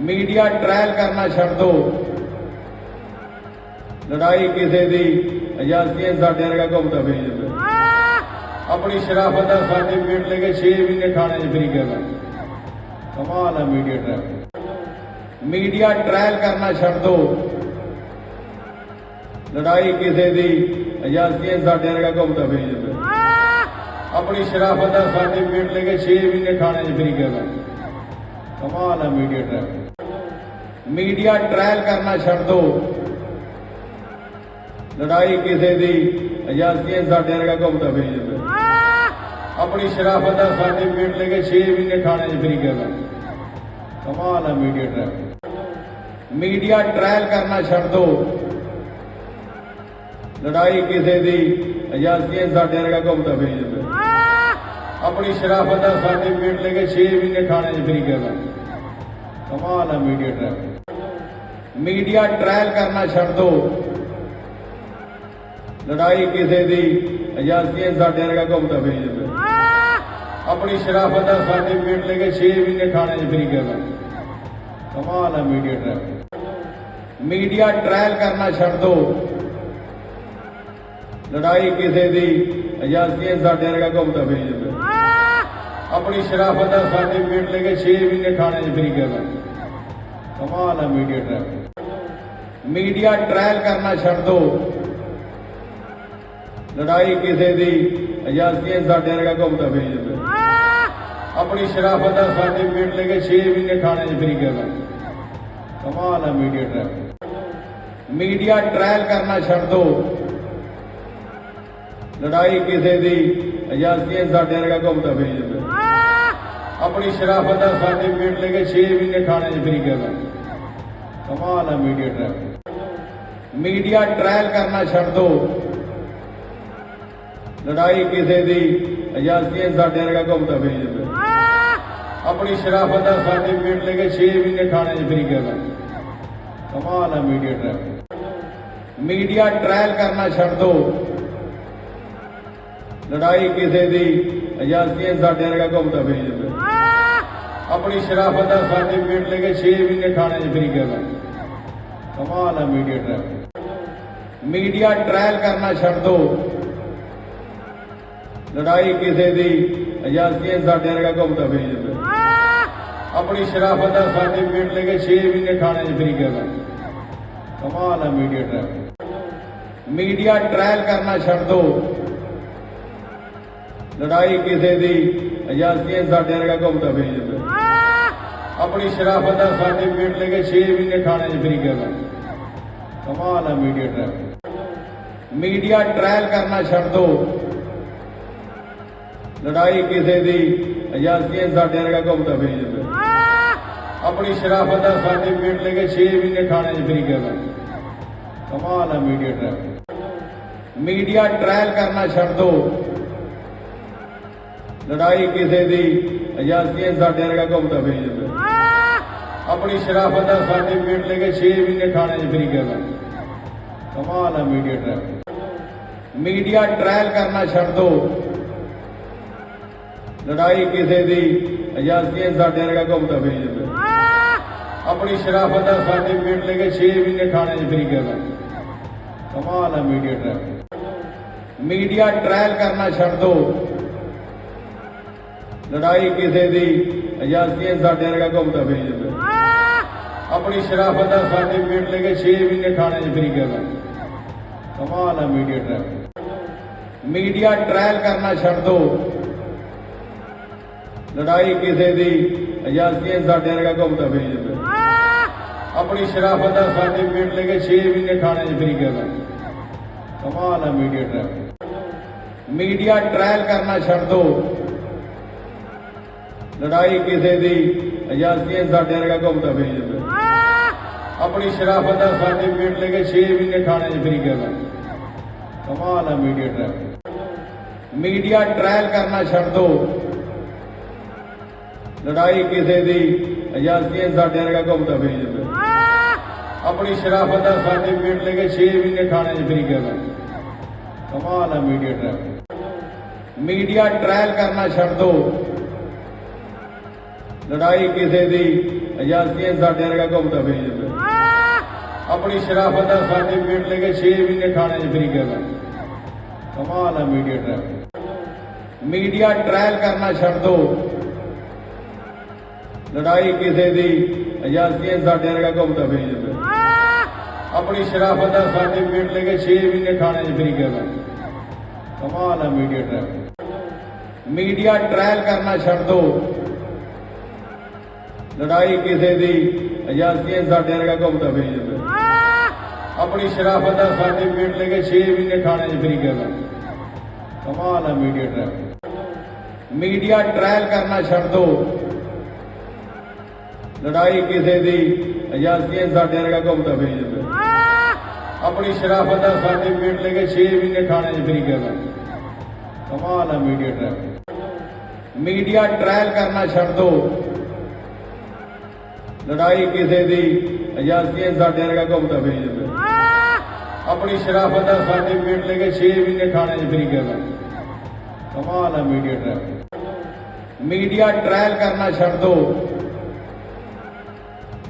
Media trial ਕਰਨਾ ਛੱਡ ਦਿਓ ਲੜਾਈ ਕਿਸੇ ਦੀ ਏਜੰਸੀਆਂ ਸਾਡੇ ਵਰਗਾ ਘੁੰਮਦਾ ਫਿਰੀ ਜਾਂਦਾ। ਆਪਣੀ ਸ਼ਰਾਫਤ ਦਾ ਸਰਟੀਫਿਕੇਟ ਲੈ ਕੇ 6 ਮਹੀਨੇ ਥਾਣੇ 'ਚ ਫਰੀ ਕਰਦਾ ਕਮਾਲ ਹੈ ਮੀਡੀਆ ਟ੍ਰਾਇਲ। ਮੀਡੀਆ ਟ੍ਰਾਇਲ ਕਰਨਾ ਛੱਡ ਦਿਓ ਲੜਾਈ ਕਿਸੇ ਦੀ ਏਜੰਸੀਆਂ ਸਾਡੇ ਵਰਗਾ ਘੁੰਮਦਾ ਫਿਰੀ ਜਾਂਦਾ। ਆਪਣੀ ਸ਼ਰਾਫਤ ਦਾ ਸਰਟੀਫਿਕੇਟ ਲੈ ਕੇ 6 ਮਹੀਨੇ ਥਾਣੇ 'ਚ ਫਰੀ ਕਰਦਾ ਕਮਾਲ ਹੈ ਮੀਡੀਆ ਟ੍ਰਾਇਲ। ਮੀਡੀਆ ਟ੍ਰਾਇਲ ਕਰਨਾ ਛੱਡ ਦਿਓ ਲੜਾਈ ਕਿਸੇ ਦੀ ਏਜੰਸੀਆਂ ਸਾਡੇ ਵਰਗਾ ਘੁੰਮਦਾ ਫਿਰੀ ਜਾਂਦਾ। ਆਪਣੀ ਸ਼ਰਾਫਤ ਦਾ ਸਰਟੀਫਿਕੇਟ ਲੈ ਕੇ 6 ਮਹੀਨੇ ਥਾਣੇ 'ਚ ਫਰੀ ਕਰਦਾ ਕਮਾਲ ਹੈ ਮੀਡੀਆ ਟ੍ਰਾਇਲ। ਮੀਡੀਆ ਟ੍ਰਾਇਲ ਕਰਨਾ ਛੱਡ ਦਿਓ ਲੜਾਈ ਕਿਸੇ ਦੀ ਏਜੰਸੀਆਂ ਸਾਡੇ ਵਰਗਾ ਘੁੰਮਦਾ ਫਿਰੀ ਜਾਂਦਾ। ਆਪਣੀ ਸ਼ਰਾਫਤ ਦਾ ਸਰਟੀਫਿਕੇਟ ਲੈ ਕੇ 6 ਮਹੀਨੇ ਥਾਣੇ 'ਚ ਫਰੀ ਕਰਦਾ ਕਮਾਲ ਹੈ ਮੀਡੀਆ ਟ੍ਰਾਇਲ। ਮੀਡੀਆ ਟ੍ਰਾਇਲ ਕਰਨਾ ਛੱਡ ਦਿਓ ਲੜਾਈ ਕਿਸੇ ਦੀ, ਏਜੰਸੀਆਂ ਸਾਡੇ ਵਰਗਾ ਘੁੰਮਦਾ ਫਿਰੀ ਜਾਂਦਾ। ਆਪਣੀ ਸ਼ਰਾਫਤ ਦਾ ਸਰਟੀਫਿਕੇਟ ਲੈ ਕੇ 6 ਮਹੀਨੇ ਥਾਣੇ 'ਚ ਫਰੀ ਕਰਦਾ ਕਮਾਲ ਹੈ ਮੀਡੀਆ ਟ੍ਰਾਇਲ। ਮੀਡੀਆ ਟ੍ਰਾਇਲ ਕਰਨਾ ਛੱਡ ਦਿਓ ਲੜਾਈ ਕਿਸੇ ਦੀ, ਏਜੰਸੀਆਂ ਸਾਡੇ ਵਰਗਾ ਘੁੰਮਦਾ ਫਿਰੀ ਜਾਂਦਾ। ਆਪਣੀ ਸ਼ਰਾਫਤ ਦਾ ਸਰਟੀਫਿਕੇਟ ਲੈ ਕੇ 6 ਮਹੀਨੇ ਥਾਣੇ 'ਚ ਫਰੀ ਕਰਦਾ ਕਮਾਲ ਹੈ ਮੀਡੀਆ ਟ੍ਰਾਇਲ। ਮੀਡੀਆ ਟ੍ਰਾਇਲ ਕਰਨਾ ਛੱਡ ਦਿਓ ਲੜਾਈ ਕਿਸੇ ਦੀ ਏਜੰਸੀਆਂ ਸਾਡੇ ਵਰਗਾ ਘੁੰਮਦਾ ਫਿਰੀ ਜਾਂਦਾ। ਆਪਣੀ ਸ਼ਰਾਫਤ ਦਾ ਸਰਟੀਫਿਕੇਟ ਲੈ ਕੇ 6 ਮਹੀਨੇ ਥਾਣੇ 'ਚ ਫਰੀ ਕਰਦਾ ਕਮਾਲ ਹੈ ਮੀਡੀਆ ਟ੍ਰਾਇਲ। ਮੀਡੀਆ ਟ੍ਰਾਇਲ ਕਰਨਾ ਛੱਡ ਦਿਓ ਲੜਾਈ ਕਿਸੇ ਦੀ ਏਜੰਸੀਆਂ ਸਾਡੇ ਵਰਗਾ ਘੁੰਮਦਾ ਫਿਰੀ ਜਾਂਦਾ। ਆਪਣੀ ਸ਼ਰਾਫਤ ਦਾ ਸਰਟੀਫਿਕੇਟ ਲੈ ਕੇ 6 ਮਹੀਨੇ ਥਾਣੇ 'ਚ ਫਰੀ ਕਰਦਾ ਕਮਾਲ ਹੈ ਮੀਡੀਆ ਟ੍ਰਾਇਲ। ਮੀਡੀਆ ਟ੍ਰਾਇਲ ਕਰਨਾ ਛੱਡ ਦਿਓ ਲੜਾਈ ਕਿਸੇ ਦੀ, ਏਜੰਸੀਆਂ ਸਾਡੇ ਵਰਗਾ ਘੁੰਮਦਾ ਫਿਰੀ ਜਾਂਦਾ। ਆਪਣੀ ਸ਼ਰਾਫਤ ਦਾ ਸਰਟੀਫਿਕੇਟ ਲੈ ਕੇ 6 ਮਹੀਨੇ ਥਾਣੇ 'ਚ ਫਰੀ ਕਰਦਾ ਕਮਾਲ ਹੈ ਮੀਡੀਆ ਟ੍ਰਾਇਲ। ਮੀਡੀਆ ਟ੍ਰਾਇਲ ਕਰਨਾ ਛੱਡ ਦਿਓ ਲੜਾਈ ਕਿਸੇ ਦੀ, ਏਜੰਸੀਆਂ ਸਾਡੇ ਵਰਗਾ ਘੁੰਮਦਾ ਫਿਰੀ ਜਾਂਦਾ। ਆਪਣੀ ਸ਼ਰਾਫਤ ਦਾ ਸਰਟੀਫਿਕੇਟ ਲੈ ਕੇ 6 ਮਹੀਨੇ ਥਾਣੇ 'ਚ ਫਰੀ ਕਰਦਾ ਕਮਾਲ ਹੈ ਮੀਡੀਆ ਟ੍ਰਾਇਲ। ਮੀਡੀਆ ਟ੍ਰਾਇਲ ਕਰਨਾ ਛੱਡ ਦਿਓ ਲੜਾਈ ਕਿਸੇ ਦੀ ਏਜੰਸੀਆਂ ਸਾਡੇ ਵਰਗਾ ਘੁੰਮਦਾ ਫਿਰੀ ਜਾਂਦਾ। ਆਪਣੀ ਸ਼ਰਾਫਤ ਦਾ ਸਰਟੀਫਿਕੇਟ ਲੈ ਕੇ 6 ਮਹੀਨੇ ਥਾਣੇ 'ਚ ਫਰੀ ਕਰਦਾ ਕਮਾਲ ਹੈ ਮੀਡੀਆ ਟ੍ਰਾਇਲ। ਮੀਡੀਆ ਟ੍ਰਾਇਲ ਕਰਨਾ ਛੱਡ ਦਿਓ ਲੜਾਈ ਕਿਸੇ ਦੀ ਏਜੰਸੀਆਂ ਸਾਡੇ ਵਰਗਾ ਘੁੰਮਦਾ ਫਿਰੀ ਜਾਂਦਾ। ਆਪਣੀ ਸ਼ਰਾਫਤ ਦਾ ਸਰਟੀਫਿਕੇਟ ਲੈ ਕੇ 6 ਮਹੀਨੇ ਥਾਣੇ 'ਚ ਫਰੀ ਕਰਦਾ ਕਮਾਲ ਹੈ ਮੀਡੀਆ ਟ੍ਰਾਇਲ। ਮੀਡੀਆ ਟ੍ਰਾਇਲ ਕਰਨਾ ਛੱਡ ਦਿਓ ਲੜਾਈ ਕਿਸੇ ਦੀ ਏਜੰਸੀਆਂ ਸਾਡੇ ਵਰਗਾ ਘੁੰਮਦਾ ਫਿਰੀ ਜਾਂਦਾ। ਆਪਣੀ ਸ਼ਰਾਫਤ ਦਾ ਸਰਟੀਫਿਕੇਟ ਲੈ ਕੇ 6 ਮਹੀਨੇ ਥਾਣੇ 'ਚ ਫਰੀ ਕਰਦਾ ਕਮਾਲ ਹੈ ਮੀਡੀਆ ਟ੍ਰਾਇਲ। ਮੀਡੀਆ ਟ੍ਰਾਇਲ ਕਰਨਾ ਛੱਡ ਦਿਓ ਲੜਾਈ ਕਿਸੇ ਦੀ ਏਜੰਸੀਆਂ ਸਾਡੇ ਵਰਗਾ ਘੁੰਮਦਾ ਫਿਰੀ ਜਾਂਦਾ। ਆਪਣੀ ਸ਼ਰਾਫਤ ਦਾ ਸਰਟੀਫਿਕੇਟ ਲੈ ਕੇ 6 ਮਹੀਨੇ ਥਾਣੇ 'ਚ ਫਰੀ ਕਰਦਾ ਕਮਾਲ ਹੈ ਮੀਡੀਆ ਟ੍ਰਾਇਲ। ਮੀਡੀਆ ਟ੍ਰਾਇਲ ਕਰਨਾ ਛੱਡ ਦਿਓ ਲੜਾਈ ਕਿਸੇ ਦੀ ਏਜੰਸੀਆਂ ਸਾਡੇ ਵਰਗਾ ਘੁੰਮਦਾ ਫਿਰੀ ਜਾਂਦਾ। ਆਪਣੀ ਸ਼ਰਾਫਤ ਦਾ ਸਰਟੀਫਿਕੇਟ ਲੈ ਕੇ 6 ਮਹੀਨੇ ਥਾਣੇ 'ਚ ਫਰੀ ਕਰਦਾ ਕਮਾਲ ਹੈ ਮੀਡੀਆ ਟ੍ਰਾਇਲ। ਮੀਡੀਆ ਟ੍ਰਾਇਲ ਕਰਨਾ ਛੱਡ ਦਿਓ ਲੜਾਈ ਕਿਸੇ ਦੀ ਏਜੰਸੀਆਂ ਸਾਡੇ ਵਰਗਾ ਘੁੰਮਦਾ ਫਿਰੀ ਜਾਂਦਾ। ਆਪਣੀ ਸ਼ਰਾਫਤ ਦਾ ਸਰਟੀਫਿਕੇਟ ਲੈ ਕੇ 6 ਮਹੀਨੇ ਥਾਣੇ 'ਚ ਫਰੀ ਕਰਦਾ ਕਮਾਲ ਹੈ ਮੀਡੀਆ ਟ੍ਰਾਇਲ। ਮੀਡੀਆ ਟ੍ਰਾਇਲ ਕਰਨਾ ਛੱਡ ਦਿਓ ਲੜਾਈ ਕਿਸੇ ਦੀ, ਏਜੰਸੀਆਂ ਸਾਡੇ ਵਰਗਾ ਘੁੰਮਦਾ ਫਿਰੀ ਜਾਂਦਾ। ਆਪਣੀ ਸ਼ਰਾਫਤ ਦਾ ਸਰਟੀਫਿਕੇਟ ਲੈ ਕੇ 6 ਮਹੀਨੇ ਥਾਣੇ 'ਚ ਫਰੀ ਕਰਦਾ ਕਮਾਲ ਹੈ ਮੀਡੀਆ ਟ੍ਰਾਇਲ। ਮੀਡੀਆ ਟ੍ਰਾਇਲ ਕਰਨਾ ਛੱਡ ਦਿਓ ਲੜਾਈ ਕਿਸੇ ਦੀ, ਏਜੰਸੀਆਂ ਸਾਡੇ ਵਰਗਾ ਘੁੰਮਦਾ ਫਿਰੀ ਜਾਂਦਾ। ਆਪਣੀ ਸ਼ਰਾਫਤ ਦਾ ਸਰਟੀਫਿਕੇਟ ਲੈ ਕੇ 6 ਮਹੀਨੇ ਥਾਣੇ 'ਚ ਫਰੀ ਕਰਦਾ ਕਮਾਲ ਹੈ ਮੀਡੀਆ ਟ੍ਰਾਇਲ। ਮੀਡੀਆ ਟ੍ਰਾਇਲ ਕਰਨਾ ਛੱਡ ਦਿਓ ਲੜਾਈ ਕਿਸੇ ਦੀ ਏਜੰਸੀਆਂ ਸਾਡੇ ਵਰਗਾ ਘੁੰਮਦਾ ਫਿਰੀ ਜਾਂਦਾ। ਆਪਣੀ ਸ਼ਰਾਫਤ ਦਾ ਸਰਟੀਫਿਕੇਟ ਲੈ ਕੇ 6 ਮਹੀਨੇ ਥਾਣੇ 'ਚ ਫਰੀ ਕਰਦਾ ਕਮਾਲ ਹੈ ਮੀਡੀਆ ਟ੍ਰਾਇਲ। ਮੀਡੀਆ ਟ੍ਰਾਇਲ ਕਰਨਾ ਛੱਡ ਦਿਓ ਲੜਾਈ ਕਿਸੇ ਦੀ ਅਜਾਸੀਆਂ ਸਾਡੇ ਵਰਗਾ ਘੁੰਮਦਾ ਫਿਰੀ ਜਾਂਦਾ। ਆਪਣੀ ਸ਼ਰਾਫਤ ਦਾ ਸਰਟੀਫਿਕੇਟ ਲੈ ਕੇ 6 ਮਹੀਨੇ ਥਾਣੇ 'ਚ ਫਰੀ ਗਿਆ ਵਾ। ਕਮਾਲ ਹੈ ਮੀਡੀਆ ਟ੍ਰਾਇਲ। ਮੀਡੀਆ ਟ੍ਰਾਇਲ ਕਰਨਾ ਛੱਡ ਦੋ। ਲੜਾਈ ਕਿਸੇ ਦੀ ਅਜਾਸੀਆਂ ਸਾਡੇ ਵਰਗਾ ਘੁੰਮਦਾ ਫਿਰੀ ਜਾਂਦਾ। ਆਪਣੀ ਸ਼ਰਾਫਤ ਦਾ ਸਰਟੀਫਿਕੇਟ ਲੈ ਕੇ 6 ਮਹੀਨੇ ਥਾਣੇ 'ਚ ਫਿਰੀ ਗਿਆ ਕਮਾਲ ਹੈ ਮੀਡੀਆ ਟ੍ਰਾਇਲ। ਮੀਡੀਆ ਟ੍ਰਾਇਲ ਕਰਨਾ ਛੱਡ ਦੋ। ਲੜਾਈ ਕਿਸੇ ਦੀ ਅਜਾਸੀਆਂ ਸਾਡੇ ਵਰਗਾ ਘੁੰਮਦਾ ਫਿਰੀ ਜਾਂਦਾ। ਆਪਣੀ ਸ਼ਰਾਫਤ ਦਾ ਸਰਟੀਫਿਕੇਟ ਲੈ ਕੇ 6 ਮਹੀਨੇ ਥਾਣੇ 'ਚ ਫਿਰੀ ਗਿਆ ਵਾ। ਕਮਾਲ ਹੈ ਮੀਡੀਆ ਟ੍ਰਾਇਲ। ਮੀਡੀਆ ਟ੍ਰਾਇਲ ਕਰਨਾ ਛੱਡ ਦੋ। ਲੜਾਈ ਕਿਸੇ ਦੀ ਅਜਾਸੀਆਂ ਸਾਡੇ ਵਰਗਾ ਘੁੰਮਦਾ ਫਿਰੀ ਜਾਂਦਾ। ਆਪਣੀ ਸ਼ਰਾਫਤ ਦਾ ਸਰਟੀਫਿਕੇਟ ਲੈ ਕੇ 6 ਮਹੀਨੇ ਥਾਣੇ 'ਚ ਫਰੀ ਗਿਆ ਕਮਾਲ ਹੈ ਮੀਡੀਆ ਟ੍ਰਾਇਲ। ਮੀਡੀਆ ਟ੍ਰਾਇਲ ਕਰਨਾ ਛੱਡ ਦੋ। ਲੜਾਈ ਕਿਸੇ ਦੀ ਅਜਾਸੀਆਂ ਸਾਡੇ ਵਰਗਾ ਘੁੰਮਦਾ ਫਿਰੀ ਜਾਂਦਾ। ਆਪਣੀ ਸ਼ਰਾਫਤ ਦਾ ਸਰਟੀਫਿਕੇਟ ਲੈ ਕੇ 6 ਮਹੀਨੇ ਥਾਣੇ 'ਚ ਫਰੀ ਗਿਆ ਕਮਾਲ ਹੈ ਮੀਡੀਆ ਟ੍ਰਾਇਲ। ਮੀਡੀਆ ਟ੍ਰਾਇਲ ਕਰਨਾ ਛੱਡ ਦੋ।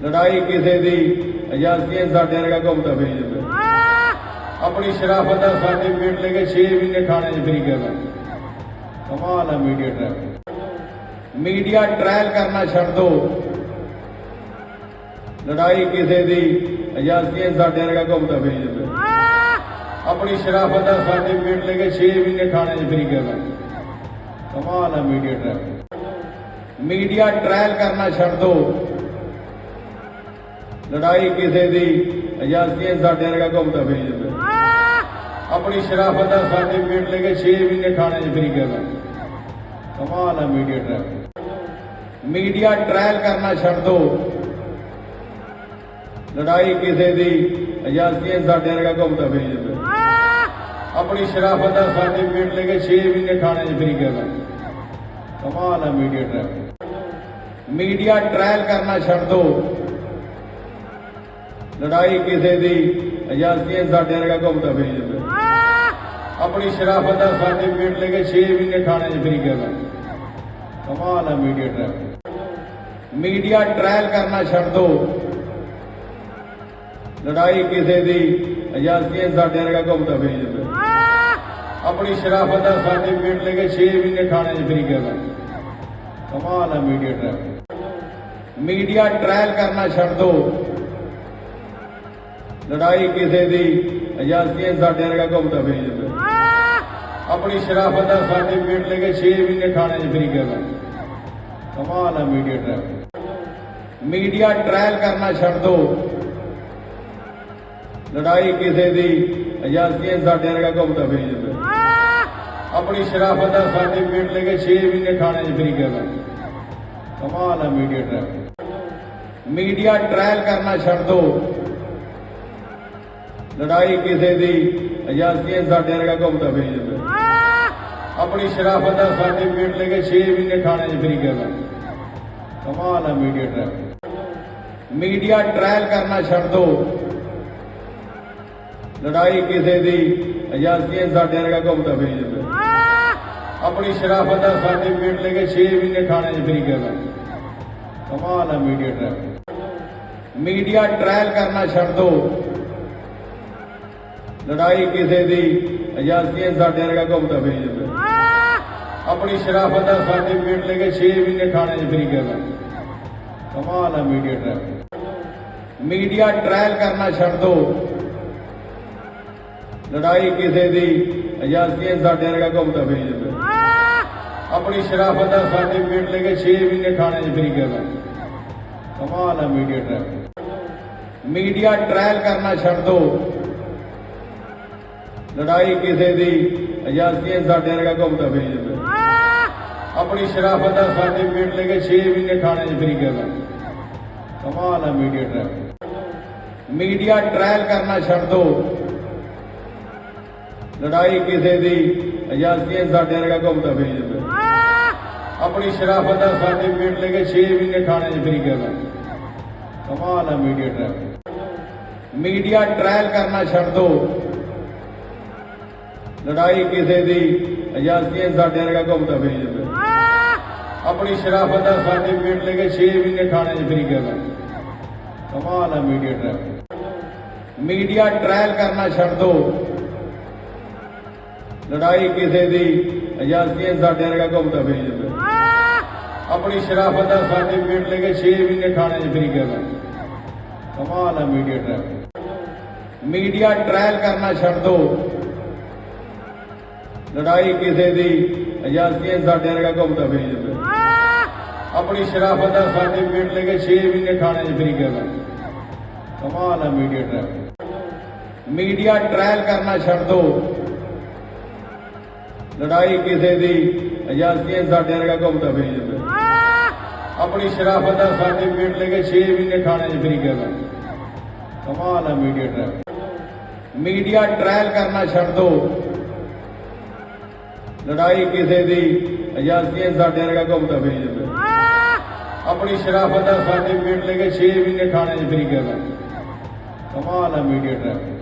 ਲੜਾਈ ਕਿਸੇ ਦੀ ਅਜਾਸੀਆਂ ਸਾਡੇ ਵਰਗਾ ਘੁੰਮਦਾ ਫਿਰੀ ਜਾਂਦਾ। ਆਪਣੀ ਸ਼ਰਾਫਤ ਦਾ ਸਰਟੀਫਿਕੇਟ ਲੈ ਕੇ 6 ਮਹੀਨੇ ਥਾਣੇ 'ਚ ਫਰੀ ਗਿਆ ਵਾ। ਕਮਾਲ ਹੈ ਮੀਡੀਆ ਟ੍ਰਾਇਲ। ਮੀਡੀਆ ਟ੍ਰਾਇਲ ਕਰਨਾ ਛੱਡ ਦੋ। ਲੜਾਈ ਕਿਸੇ ਦੀ ਅਜਾਸੀਆਂ ਸਾਡੇ ਵਰਗਾ ਘੁੰਮਦਾ ਫਿਰੀ ਜਾਂਦਾ। ਆਪਣੀ ਸ਼ਰਾਫਤ ਦਾ ਸਰਟੀਫਿਕੇਟ ਲੈ ਕੇ 6 ਮਹੀਨੇ ਥਾਣੇ 'ਚ ਫਰੀ ਗਿਆ ਵਾ। ਕਮਾਲ ਹੈ ਮੀਡੀਆ ਟ੍ਰਾਇਲ। ਮੀਡੀਆ ਟ੍ਰਾਇਲ ਕਰਨਾ ਛੱਡ ਦੋ। ਲੜਾਈ ਕਿਸੇ ਦੀ ਅਜਾਸੀਆਂ ਸਾਡੇ ਵਰਗਾ ਘੁੰਮਦਾ ਫਿਰੀ ਜਾਂਦਾ। ਆਪਣੀ ਸ਼ਰਾਫਤ ਦਾ ਸਰਟੀਫਿਕੇਟ ਲੈ ਕੇ 6 ਮਹੀਨੇ ਥਾਣੇ 'ਚ ਫਿਰੀ ਗਿਆ ਕਮਾਲ ਹੈ ਮੀਡੀਆ ਟ੍ਰਾਇਲ। ਮੀਡੀਆ ਟ੍ਰਾਇਲ ਕਰਨਾ ਛੱਡ ਦੋ। ਲੜਾਈ ਕਿਸੇ ਦੀ ਅਜਾਸੀਆਂ ਸਾਡੇ ਵਰਗਾ ਘੁੰਮਦਾ ਫਿਰੀ ਜਾਂਦਾ। ਆਪਣੀ ਸ਼ਰਾਫਤ ਦਾ ਸਰਟੀਫਿਕੇਟ ਲੈ ਕੇ 6 ਮਹੀਨੇ ਥਾਣੇ 'ਚ ਫਿਰੀ ਗਿਆ ਵਾ। ਕਮਾਲ ਹੈ ਮੀਡੀਆ ਟ੍ਰਾਇਲ। ਮੀਡੀਆ ਟ੍ਰਾਇਲ ਕਰਨਾ ਛੱਡ ਦੋ। ਲੜਾਈ ਕਿਸੇ ਦੀ ਅਜਾਸੀਆਂ ਸਾਡੇ ਵਰਗਾ ਘੁੰਮਦਾ ਫਿਰੀ ਜਾਂਦਾ। ਆਪਣੀ ਸ਼ਰਾਫਤ ਦਾ ਸਰਟੀਫਿਕੇਟ ਲੈ ਕੇ 6 ਮਹੀਨੇ ਥਾਣੇ 'ਚ ਫਿਰੀ ਗਿਆ ਵਾ। ਕਮਾਲ ਹੈ ਮੀਡੀਆ ਟ੍ਰਾਇਲ। ਮੀਡੀਆ ਟ੍ਰਾਇਲ ਕਰਨਾ ਛੱਡ ਦੋ। ਲੜਾਈ ਕਿਸੇ ਦੀ ਅਜਾਸੀਆਂ ਸਾਡੇ ਵਰਗਾ ਘੁੰਮਦਾ ਫਿਰੀ ਜਾਂਦਾ। ਆਪਣੀ ਸ਼ਰਾਫਤ ਦਾ ਸਰਟੀਫਿਕੇਟ ਲੈ ਕੇ 6 ਮਹੀਨੇ ਥਾਣੇ 'ਚ ਫਿਰੀ ਗਿਆ ਵਾ। ਕਮਾਲ ਹੈ ਮੀਡੀਆ ਟ੍ਰਾਇਲ। ਮੀਡੀਆ ਟ੍ਰਾਇਲ ਕਰਨਾ ਛੱਡ ਦੋ। ਲੜਾਈ ਕਿਸੇ ਦੀ ਅਜਾਸੀਆਂ ਸਾਡੇ ਵਰਗਾ ਘੁੰਮਦਾ ਫਿਰੀ ਜਾਂਦਾ। ਆਪਣੀ ਸ਼ਰਾਫਤ ਦਾ ਸਰਟੀਫਿਕੇਟ ਲੈ ਕੇ 6 ਮਹੀਨੇ ਥਾਣੇ 'ਚ ਫਿਰੀ ਗਿਆ ਕਮਾਲ ਹੈ ਮੀਡੀਆ ਟ੍ਰਾਇਲ। ਮੀਡੀਆ ਟ੍ਰਾਇਲ ਕਰਨਾ ਛੱਡ ਦੋ। ਲੜਾਈ ਕਿਸੇ ਦੀ ਅਜਾਸੀਆਂ ਸਾਡੇ ਵਰਗਾ ਘੁੰਮਦਾ ਫਿਰੀ ਜਾਂਦਾ। ਆਪਣੀ ਸ਼ਰਾਫਤ ਦਾ ਸਰਟੀਫਿਕੇਟ ਲੈ ਕੇ 6 ਮਹੀਨੇ ਥਾਣੇ 'ਚ ਫਿਰੀ ਗਿਆ ਵਾ। ਕਮਾਲ ਹੈ ਮੀਡੀਆ ਟ੍ਰਾਇਲ। ਮੀਡੀਆ ਟ੍ਰਾਇਲ ਕਰਨਾ ਛੱਡ ਦੋ। ਲੜਾਈ ਕਿਸੇ ਦੀ ਅਜਾਸੀਆਂ ਸਾਡੇ ਵਰਗਾ ਘੁੰਮਦਾ ਫਿਰੀ ਜਾਂਦਾ। ਆਪਣੀ ਸ਼ਰਾਫਤ ਦਾ ਸਰਟੀਫਿਕੇਟ ਲੈ ਕੇ 6 ਮਹੀਨੇ ਥਾਣੇ 'ਚ ਫਰੀ ਗਿਆ ਵਾ। ਕਮਾਲ ਹੈ ਮੀਡੀਆ ਟ੍ਰਾਇਲ। ਮੀਡੀਆ ਟ੍ਰਾਇਲ ਕਰਨਾ ਛੱਡ ਦੋ। ਲੜਾਈ ਕਿਸੇ ਦੀ ਅਜਾਸੀਆਂ ਸਾਡੇ ਵਰਗਾ ਘੁੰਮਦਾ ਫਿਰੀ ਜਾਂਦਾ। ਆਪਣੀ ਸ਼ਰਾਫਤ ਦਾ ਸਰਟੀਫਿਕੇਟ ਲੈ ਕੇ 6 ਮਹੀਨੇ ਥਾਣੇ 'ਚ ਫਰੀ ਗਿਆ ਵਾ। ਕਮਾਲ ਹੈ ਮੀਡੀਆ ਟ੍ਰਾਇਲ। ਮੀਡੀਆ ਟ੍ਰਾਇਲ ਕਰਨਾ ਛੱਡ ਦੋ। ਲੜਾਈ ਕਿਸੇ ਦੀ ਅਜਾਸੀਆਂ ਸਾਡੇ ਵਰਗਾ ਘੁੰਮਦਾ ਫਿਰੀ ਜਾਂਦਾ। ਆਪਣੀ ਸ਼ਰਾਫਤ ਦਾ ਸਰਟੀਫਿਕੇਟ ਲੈ ਕੇ 6 ਮਹੀਨੇ ਥਾਣੇ 'ਚ ਫਿਰੀ ਗਿਆ ਕਮਾਲ ਹੈ ਮੀਡੀਆ ਟ੍ਰਾਇਲ। ਮੀਡੀਆ ਟ੍ਰਾਇਲ ਕਰਨਾ ਛੱਡ ਦੋ। ਲੜਾਈ ਕਿਸੇ ਦੀ ਅਜਾਸੀਆਂ ਸਾਡੇ ਵਰਗਾ ਘੁੰਮਦਾ ਫਿਰੀ ਜਾਂਦਾ। ਆਪਣੀ ਸ਼ਰਾਫਤ ਦਾ ਸਰਟੀਫਿਕੇਟ ਲੈ ਕੇ 6 ਮਹੀਨੇ ਥਾਣੇ 'ਚ ਫਿਰੀ ਗਿਆ ਵਾ। ਕਮਾਲ ਹੈ ਮੀਡੀਆ ਟ੍ਰਾਇਲ। ਮੀਡੀਆ ਟ੍ਰਾਇਲ ਕਰਨਾ ਛੱਡ ਦੋ। ਲੜਾਈ ਕਿਸੇ ਦੀ ਅਜਾਸੀਆਂ ਸਾਡੇ ਵਰਗਾ ਘੁੰਮਦਾ ਫਿਰੀ ਜਾਂਦਾ। ਆਪਣੀ ਸ਼ਰਾਫਤ ਦਾ ਸਰਟੀਫਿਕੇਟ ਲੈ ਕੇ 6 ਮਹੀਨੇ ਥਾਣੇ 'ਚ ਫਿਰੀ ਗਿਆ ਕਮਾਲ ਹੈ ਮੀਡੀਆ ਟ੍ਰਾਇਲ। ਮੀਡੀਆ ਟ੍ਰਾਇਲ ਕਰਨਾ ਛੱਡ ਦੋ। ਲੜਾਈ ਕਿਸੇ ਦੀ ਅਜਾਸੀਆਂ ਸਾਡੇ ਵਰਗਾ ਘੁੰਮਦਾ ਫਿਰੀ ਜਾਂਦਾ। ਆਪਣੀ ਸ਼ਰਾਫਤ ਦਾ ਸਰਟੀਫਿਕੇਟ ਲੈ ਕੇ 6 ਮਹੀਨੇ ਥਾਣੇ 'ਚ ਫਿਰੀ ਗਿਆ ਕਮਾਲ ਹੈ ਮੀਡੀਆ ਟ੍ਰਾਇਲ। ਮੀਡੀਆ ਟ੍ਰਾਇਲ ਕਰਨਾ ਛੱਡ ਦੋ। ਲੜਾਈ ਕਿਸੇ ਦੀ ਅਜਾਸੀਆਂ ਸਾਡੇ ਵਰਗਾ ਘੁੰਮਦਾ ਫਿਰੀ ਜਾਂਦਾ। ਆਪਣੀ ਸ਼ਰਾਫਤ ਦਾ ਸਰਟੀਫਿਕੇਟ ਲੈ ਕੇ 6 ਮਹੀਨੇ ਥਾਣੇ 'ਚ ਫਰੀ ਗਿਆ ਕਮਾਲ ਹੈ ਮੀਡੀਆ ਟ੍ਰਾਇਲ। ਮੀਡੀਆ ਟ੍ਰਾਇਲ ਕਰਨਾ ਛੱਡ ਦੋ। ਲੜਾਈ ਕਿਸੇ ਦੀ, ਏਜੰਸੀਆਂ ਸਾਡੇ ਵਰਗਾ ਘੁੰਮਦਾ ਫਿਰੀ ਜਾਂਦਾ। ਆਪਣੀ ਸ਼ਰਾਫਤ ਦਾ ਸਰਟੀਫਿਕੇਟ ਲੈ ਕੇ 6 ਮਹੀਨੇ ਥਾਣੇ 'ਚ ਫਰੀ ਗਿਆ ਕਮਾਲ ਹੈ ਮੀਡੀਆ ਟ੍ਰਾਇਲ। ਮੀਡੀਆ ਟ੍ਰਾਇਲ ਕਰਨਾ ਛੱਡ ਦੋ। ਲੜਾਈ ਕਿਸੇ ਦੀ ਏਜੰਸੀਆਂ ਸਾਡੇ ਵਰਗਾ ਘੁੰਮਦਾ ਫਿਰੀ ਜਾਂਦਾ। ਆਪਣੀ ਸ਼ਰਾਫਤ ਦਾ ਸਰਟੀਫਿਕੇਟ ਲੈ ਕੇ 6 ਮਹੀਨੇ ਥਾਣੇ 'ਚ ਫਰੀ ਗਿਆ ਕਮਾਲ ਹੈ ਮੀਡੀਆ ਟ੍ਰਾਇਲ। ਮੀਡੀਆ ਟ੍ਰਾਇਲ ਕਰਨਾ ਛੱਡ ਦੋ। ਲੜਾਈ ਕਿਸੇ ਦੀ ਏਜੰਸੀਆਂ ਸਾਡੇ ਵਰਗਾ ਘੁੰਮਦਾ ਫਿਰੀ ਜਾਂਦਾ। ਆਪਣੀ ਸ਼ਰਾਫਤ ਦਾ ਸਰਟੀਫਿਕੇਟ ਲੈ ਕੇ 6 ਮਹੀਨੇ ਥਾਣੇ 'ਚ ਫਰੀ ਗਿਆ ਕਮਾਲ ਹੈ ਮੀਡੀਆ ਟ੍ਰਾਇਲ। ਮੀਡੀਆ ਟ੍ਰਾਇਲ ਕਰਨਾ ਛੱਡ ਦੋ। ਲੜਾਈ ਕਿਸੇ ਦੀ ਏਜੰਸੀਆਂ ਸਾਡੇ ਵਰਗਾ ਘੁੰਮਦਾ ਫਿਰੀ ਜਾਂਦਾ। ਆਪਣੀ ਸ਼ਰਾਫਤ ਦਾ ਸਰਟੀਫਿਕੇਟ ਲੈ ਕੇ 6 ਮਹੀਨੇ ਥਾਣੇ 'ਚ ਫਰੀ ਗਿਆ ਕਮਾਲ ਹੈ ਮੀਡੀਆ ਟ੍ਰਾਇਲ।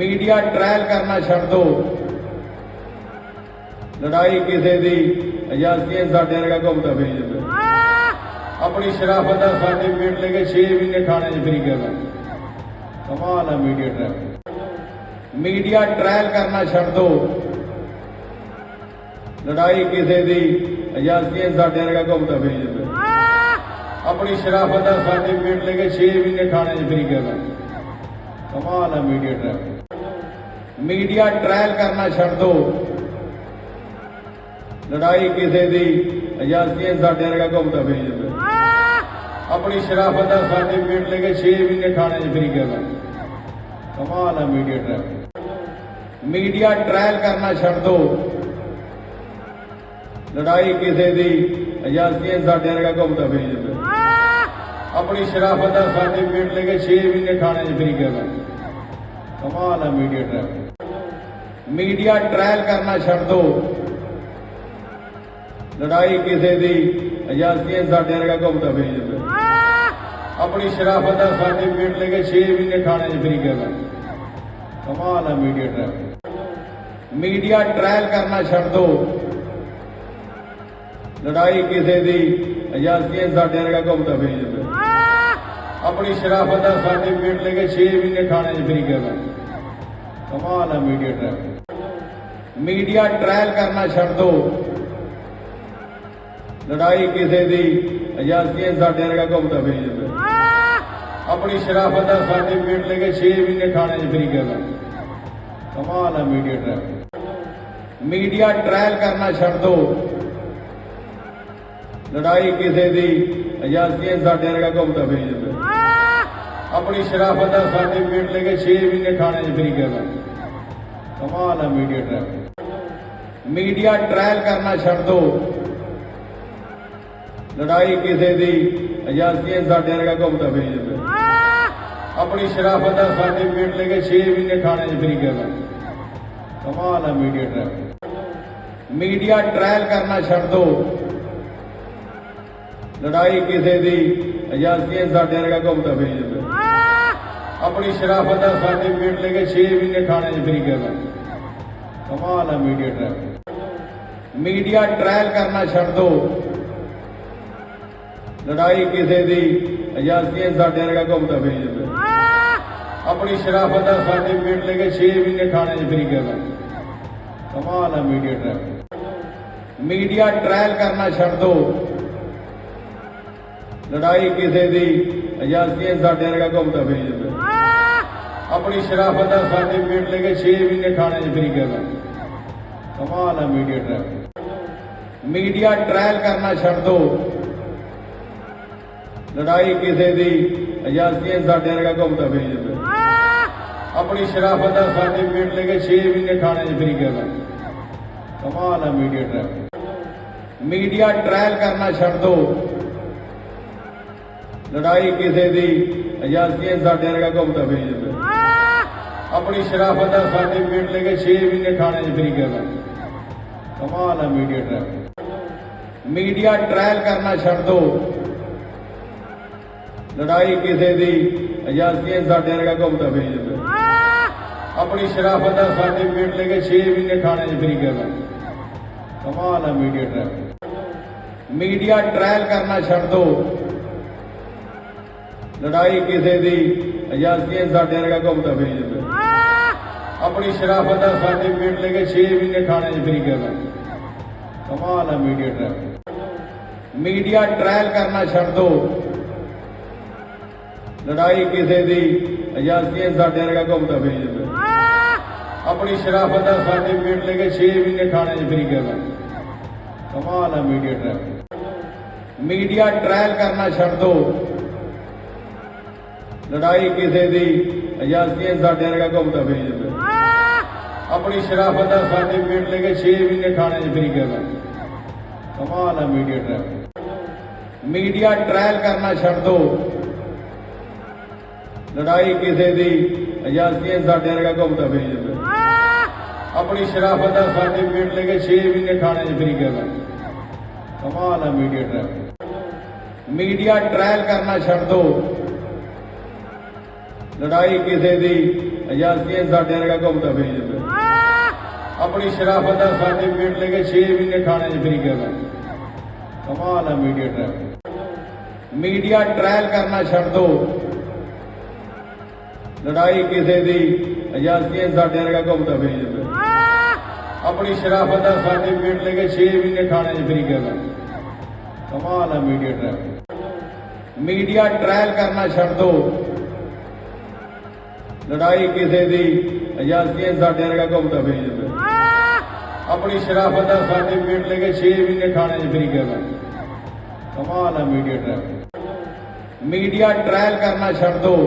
ਮੀਡੀਆ ਟ੍ਰਾਇਲ ਕਰਨਾ ਛੱਡ ਦੋ। ਲੜਾਈ ਕਿਸੇ ਦੀ ਏਜੰਸੀਆਂ ਸਾਡੇ ਵਰਗਾ ਘੁੰਮਦਾ ਫਿਰੀ ਜਾਂਦਾ। ਆਪਣੀ ਸ਼ਰਾਫਤ ਦਾ ਸਰਟੀਫਿਕੇਟ ਲੈ ਕੇ 6 ਮਹੀਨੇ ਥਾਣੇ 'ਚ ਫਰੀ ਗਿਆ ਕਮਾਲ ਹੈ ਮੀਡੀਆ ਟ੍ਰਾਇਲ। ਮੀਡੀਆ ਟ੍ਰਾਇਲ ਕਰਨਾ ਛੱਡ ਦੋ। ਲੜਾਈ ਕਿਸੇ ਦੀ, ਏਜੰਸੀਆਂ ਸਾਡੇ ਵਰਗਾ ਘੁੰਮਦਾ ਫਿਰੀ ਜਾਂਦਾ। ਆਪਣੀ ਸ਼ਰਾਫਤ ਦਾ ਸਰਟੀਫਿਕੇਟ ਲੈ ਕੇ 6 ਮਹੀਨੇ ਥਾਣੇ 'ਚ ਫਰੀ ਗਿਆ ਕਮਾਲ ਹੈ ਮੀਡੀਆ ਟ੍ਰਾਇਲ। ਮੀਡੀਆ ਟ੍ਰਾਇਲ ਕਰਨਾ ਛੱਡ ਦੋ। ਲੜਾਈ ਕਿਸੇ ਦੀ, ਏਜੰਸੀਆਂ ਸਾਡੇ ਵਰਗਾ ਘੁੰਮਦਾ ਫਿਰੀ ਜਾਂਦਾ। ਆਪਣੀ ਸ਼ਰਾਫਤ ਦਾ ਸਰਟੀਫਿਕੇਟ ਲੈ ਕੇ 6 ਮਹੀਨੇ ਥਾਣੇ 'ਚ ਫਰੀ ਗਿਆ ਕਮਾਲ ਹੈ ਮੀਡੀਆ ਟ੍ਰਾਇਲ। ਮੀਡੀਆ ਟ੍ਰਾਇਲ ਕਰਨਾ ਛੱਡ ਦੋ। ਲੜਾਈ ਕਿਸੇ ਦੀ ਏਜੰਸੀਆਂ ਸਾਡੇ ਵਰਗਾ ਘੁੰਮਦਾ ਫਿਰੀ ਜਾਂਦਾ। ਆਪਣੀ ਸ਼ਰਾਫਤ ਦਾ ਸਰਟੀਫਿਕੇਟ ਲੈ ਕੇ 6 ਮਹੀਨੇ ਥਾਣੇ 'ਚ ਫਰੀ ਗਿਆ ਕਮਾਲ ਹੈ ਮੀਡੀਆ ਟ੍ਰਾਇਲ। ਮੀਡੀਆ ਟ੍ਰਾਇਲ ਕਰਨਾ ਛੱਡ ਦੋ। ਲੜਾਈ ਕਿਸੇ ਦੀ ਏਜੰਸੀਆਂ ਸਾਡੇ ਵਰਗਾ ਘੁੰਮਦਾ ਫਿਰੀ ਜਾਂਦਾ। ਆਪਣੀ ਸ਼ਰਾਫਤ ਦਾ ਸਰਟੀਫਿਕੇਟ ਲੈ ਕੇ 6 ਮਹੀਨੇ ਥਾਣੇ 'ਚ ਫਰੀ ਗਿਆ ਕਮਾਲ ਹੈ ਮੀਡੀਆ ਟ੍ਰਾਇਲ। ਮੀਡੀਆ ਟ੍ਰਾਇਲ ਕਰਨਾ ਛੱਡ ਦੋ। ਲੜਾਈ ਕਿਸੇ ਦੀ, ਏਜੰਸੀਆਂ ਸਾਡੇ ਵਰਗਾ ਘੁੰਮਦਾ ਫਿਰੀ ਜਾਂਦਾ। ਆਪਣੀ ਸ਼ਰਾਫਤ ਦਾ ਸਰਟੀਫਿਕੇਟ ਲੈ ਕੇ 6 ਮਹੀਨੇ ਥਾਣੇ 'ਚ ਫਰੀ ਗਿਆ ਕਮਾਲ ਹੈ ਮੀਡੀਆ ਟ੍ਰਾਇਲ। ਮੀਡੀਆ ਟ੍ਰਾਇਲ ਕਰਨਾ ਛੱਡ ਦਿਓ ਲੜਾਈ ਕਿਸੇ ਦੀ, ਏਜੰਸੀਆਂ ਸਾਡੇ ਵਰਗਾ ਘੁੰਮਦਾ ਫਿਰੀ ਜਾਂਦਾ। ਆਪਣੀ ਸ਼ਰਾਫਤ ਦਾ ਸਰਟੀਫਿਕੇਟ ਲੈ ਕੇ 6 ਮਹੀਨੇ ਥਾਣੇ 'ਚ ਫਰੀ ਗਿਆ ਕਮਾਲ ਹੈ ਮੀਡੀਆ ਟ੍ਰਾਇਲ। ਮੀਡੀਆ ਟ੍ਰਾਇਲ ਕਰਨਾ ਛੱਡ ਦੋ। ਲੜਾਈ ਕਿਸੇ ਦੀ ਏਜੰਸੀਆਂ ਸਾਡੇ ਵਰਗਾ ਘੁੰਮਦਾ ਫਿਰੀ ਜਾਂਦਾ। ਆਪਣੀ ਸ਼ਰਾਫਤ ਦਾ ਸਰਟੀਫਿਕੇਟ ਲੈ ਕੇ 6 ਮਹੀਨੇ ਥਾਣੇ 'ਚ ਫਰੀ ਗਿਆ ਕਮਾਲ ਹੈ ਮੀਡੀਆ ਟ੍ਰਾਇਲ। ਮੀਡੀਆ ਟ੍ਰਾਇਲ ਕਰਨਾ ਛੱਡ ਦੋ। ਲੜਾਈ ਕਿਸੇ ਦੀ ਏਜੰਸੀਆਂ ਸਾਡੇ ਵਰਗਾ ਘੁੰਮਦਾ ਫਿਰੀ ਜਾਂਦਾ। ਆਪਣੀ ਸ਼ਰਾਫਤ ਦਾ ਸਰਟੀਫਿਕੇਟ ਲੈ ਕੇ 6 ਮਹੀਨੇ ਥਾਣੇ 'ਚ ਫਰੀ ਗਿਆ ਕਮਾਲ ਹੈ ਮੀਡੀਆ ਟ੍ਰਾਇਲ। ਮੀਡੀਆ ਟ੍ਰਾਇਲ ਕਰਨਾ ਛੱਡ ਦੋ। ਲੜਾਈ ਕਿਸੇ ਦੀ, ਏਜੰਸੀਆਂ ਸਾਡੇ ਵਰਗਾ ਘੁੰਮਦਾ ਫਿਰੀ ਜਾਂਦਾ। ਆਪਣੀ ਸ਼ਰਾਫਤ ਦਾ ਸਰਟੀਫਿਕੇਟ ਲੈ ਕੇ 6 ਮਹੀਨੇ ਥਾਣੇ 'ਚ ਫਰੀ ਗਿਆ ਕਮਾਲ ਹੈ ਮੀਡੀਆ ਟ੍ਰਾਇਲ। ਮੀਡੀਆ ਟ੍ਰਾਇਲ ਕਰਨਾ ਛੱਡ ਦੋ। ਲੜਾਈ ਕਿਸੇ ਦੀ, ਏਜੰਸੀਆਂ ਸਾਡੇ ਵਰਗਾ ਘੁੰਮਦਾ ਫਿਰੀ ਜਾਂਦਾ। ਆਪਣੀ ਸ਼ਰਾਫਤ ਦਾ ਸਰਟੀਫਿਕੇਟ ਲੈ ਕੇ 6 ਮਹੀਨੇ ਥਾਣੇ 'ਚ ਫਰੀ ਗਿਆ ਕਮਾਲ ਹੈ ਮੀਡੀਆ ਟ੍ਰਾਇਲ। ਮੀਡੀਆ ਟ੍ਰਾਇਲ ਕਰਨਾ ਛੱਡ ਦੋ। ਲੜਾਈ ਕਿਸੇ ਦੀ ਏਜੰਸੀਆਂ ਸਾਡੇ ਵਰਗਾ ਘੁੰਮਦਾ ਫਿਰੀ ਜਾਂਦਾ। ਆਪਣੀ ਸ਼ਰਾਫਤ ਦਾ ਸਰਟੀਫਿਕੇਟ ਲੈ ਕੇ 6 ਮਹੀਨੇ ਥਾਣੇ 'ਚ ਫਰੀ ਗਿਆ ਕਮਾਲ ਹੈ ਮੀਡੀਆ ਟ੍ਰਾਇਲ। ਮੀਡੀਆ ਟ੍ਰਾਇਲ ਕਰਨਾ ਛੱਡ ਦੋ। ਲੜਾਈ ਕਿਸੇ ਦੀ ਏਜੰਸੀਆਂ ਸਾਡੇ ਵਰਗਾ ਘੁੰਮਦਾ ਫਿਰੀ ਜਾਂਦਾ। ਆਪਣੀ ਸ਼ਰਾਫਤ ਦਾ ਸਰਟੀਫਿਕੇਟ ਲੈ ਕੇ 6 ਮਹੀਨੇ ਥਾਣੇ 'ਚ ਫਰੀ ਗਿਆ ਕਮਾਲ ਹੈ ਮੀਡੀਆ ਟ੍ਰਾਇਲ। ਮੀਡੀਆ ਟ੍ਰਾਇਲ ਕਰਨਾ ਛੱਡ ਦੋ। ਲੜਾਈ ਕਿਸੇ ਦੀ ਏਜੰਸੀਆਂ ਸਾਡੇ ਵਰਗਾ ਘੁੰਮਦਾ ਫਿਰੀ ਜਾਂਦਾ ਆਪਣੀ ਸ਼ਰਾਫਤ ਦਾ ਸਰਟੀਫਿਕੇਟ ਲੈ ਕੇ 6 ਮਹੀਨੇ ਥਾਣੇ 'ਚ ਫਰੀ ਗਿਆ ਕਮਾਲ ਹੈ ਮੀਡੀਆ ਟ੍ਰਾਇਲ। ਮੀਡੀਆ ਟ੍ਰਾਇਲ ਕਰਨਾ ਛੱਡ ਦੋ। ਲੜਾਈ ਕਿਸੇ ਦੀ ਏਜੰਸੀਆਂ ਸਾਡੇ ਵਰਗਾ ਘੁੰਮਦਾ ਫਿਰੀ ਜਾਂਦਾ ਆਪਣੀ ਸ਼ਰਾਫਤ ਦਾ ਸਰਟੀਫਿਕੇਟ ਲੈ ਕੇ 6 ਮਹੀਨੇ ਥਾਣੇ 'ਚ ਫਰੀ ਗਿਆ ਕਮਾਲ ਹੈ ਮੀਡੀਆ ਟ੍ਰਾਇਲ। ਮੀਡੀਆ ਟ੍ਰਾਇਲ ਕਰਨਾ ਛੱਡ ਦਿਓ ਲੜਾਈ ਕਿਸੇ ਦੀ ਏਜੰਸੀਆਂ ਸਾਡੇ ਵਰਗਾ ਘੁੰਮਦਾ ਫਿਰੀ ਜਾਂਦਾ। ਆਪਣੀ ਸ਼ਰਾਫਤ ਦਾ ਸਰਟੀਫਿਕੇਟ ਲੈ ਕੇ 6 ਮਹੀਨੇ ਥਾਣੇ 'ਚ ਫਿਰੀ ਗਿਆ ਕਮਾਲ ਹੈ ਮੀਡੀਆ ਟ੍ਰਾਇਲ। ਮੀਡੀਆ ਟ੍ਰਾਇਲ ਕਰਨਾ ਛੱਡ ਦਿਓ ਲੜਾਈ ਕਿਸੇ ਦੀ ਏਜੰਸੀਆਂ ਸਾਡੇ ਵਰਗਾ ਘੁੰਮਦਾ ਫਿਰੀ ਜਾਂਦਾ। ਆਪਣੀ ਸ਼ਰਾਫਤ ਦਾ ਸਰਟੀਫਿਕੇਟ ਲੈ ਕੇ 6 ਮਹੀਨੇ ਥਾਣੇ 'ਚ ਫਿਰੀ ਗਿਆ ਕਮਾਲ ਹੈ ਮੀਡੀਆ ਟ੍ਰਾਇਲ। ਮੀਡੀਆ ਟ੍ਰਾਇਲ ਕਰਨਾ ਛੱਡ ਦਿਓ ਲੜਾਈ ਕਿਸੇ ਦੀ ਏਜੰਸੀਆਂ ਸਾਡੇ ਵਰਗਾ ਘੁੰਮਦਾ ਫਿਰੀ ਜਾਂਦਾ। ਆਪਣੀ ਸ਼ਰਾਫਤ ਦਾ ਸਰਟੀਫਿਕੇਟ ਲੈ ਕੇ 6 ਮਹੀਨੇ ਥਾਣੇ 'ਚ ਫਿਰੀ ਗਿਆ ਕਮਾਲ ਹੈ ਮੀਡੀਆ ਟ੍ਰਾਇਲ। ਮੀਡੀਆ ਟ੍ਰਾਇਲ ਕਰਨਾ ਛੱਡ ਦਿਓ ਲੜਾਈ ਕਿਸੇ ਦੀ ਏਜੰਸੀਆਂ ਸਾਡੇ ਵਰਗਾ ਘੁੰਮਦਾ ਫਿਰੀ ਜਾਂਦਾ। ਆਪਣੀ ਸ਼ਰਾਫਤ ਦਾ ਸਰਟੀਫਿਕੇਟ ਲੈ ਕੇ 6 ਮਹੀਨੇ ਥਾਣੇ 'ਚ ਫਿਰੀ ਗਿਆ ਕਮਾਲ ਹੈ ਮੀਡੀਆ ਟ੍ਰਾਇਲ। ਮੀਡੀਆ ਟ੍ਰਾਇਲ ਕਰਨਾ ਛੱਡ ਦਿਓ ਲੜਾਈ ਕਿਸੇ ਦੀ, ਏਜੰਸੀਆਂ ਸਾਡੇ ਵਰਗਾ ਘੁੰਮਦਾ ਫਿਰੀ ਜਾਂਦਾ। ਆਪਣੀ ਸ਼ਰਾਫਤ ਦਾ ਸਰਟੀਫਿਕੇਟ ਲੈ ਕੇ 6 ਮਹੀਨੇ ਥਾਣੇ 'ਚ ਫਿਰੀ ਗਿਆ ਕਮਾਲ ਹੈ ਮੀਡੀਆ ਟ੍ਰਾਇਲ। ਮੀਡੀਆ ਟ੍ਰਾਇਲ ਕਰਨਾ ਛੱਡ ਦਿਓ ਲੜਾਈ ਕਿਸੇ ਦੀ, ਏਜੰਸੀਆਂ ਸਾਡੇ ਵਰਗਾ ਘੁੰਮਦਾ ਫਿਰੀ ਜਾਂਦਾ। ਆਪਣੀ ਸ਼ਰਾਫਤ ਦਾ ਸਰਟੀਫਿਕੇਟ ਲੈ ਕੇ 6 ਮਹੀਨੇ ਥਾਣੇ 'ਚ ਫਿਰੀ ਗਿਆ ਕਮਾਲ ਹੈ ਮੀਡੀਆ ਟ੍ਰਾਇਲ। ਮੀਡੀਆ ਟ੍ਰਾਇਲ ਕਰਨਾ ਛੱਡ ਦਿਓ ਲੜਾਈ ਕਿਸੇ ਦੀ ਏਜੰਸੀਆਂ ਸਾਡੇ ਵਰਗਾ ਘੁੰਮਦਾ ਫਿਰੀ ਜਾਂਦਾ। ਆਪਣੀ ਸ਼ਰਾਫਤ ਦਾ ਸਰਟੀਫਿਕੇਟ ਲੈ ਕੇ 6 ਮਹੀਨੇ ਥਾਣੇ 'ਚ ਫਿਰੀ ਗਿਆ ਕਮਾਲ ਹੈ ਮੀਡੀਆ ਟ੍ਰਾਇਲ। ਮੀਡੀਆ ਟ੍ਰਾਇਲ ਕਰਨਾ ਛੱਡ ਦਿਓ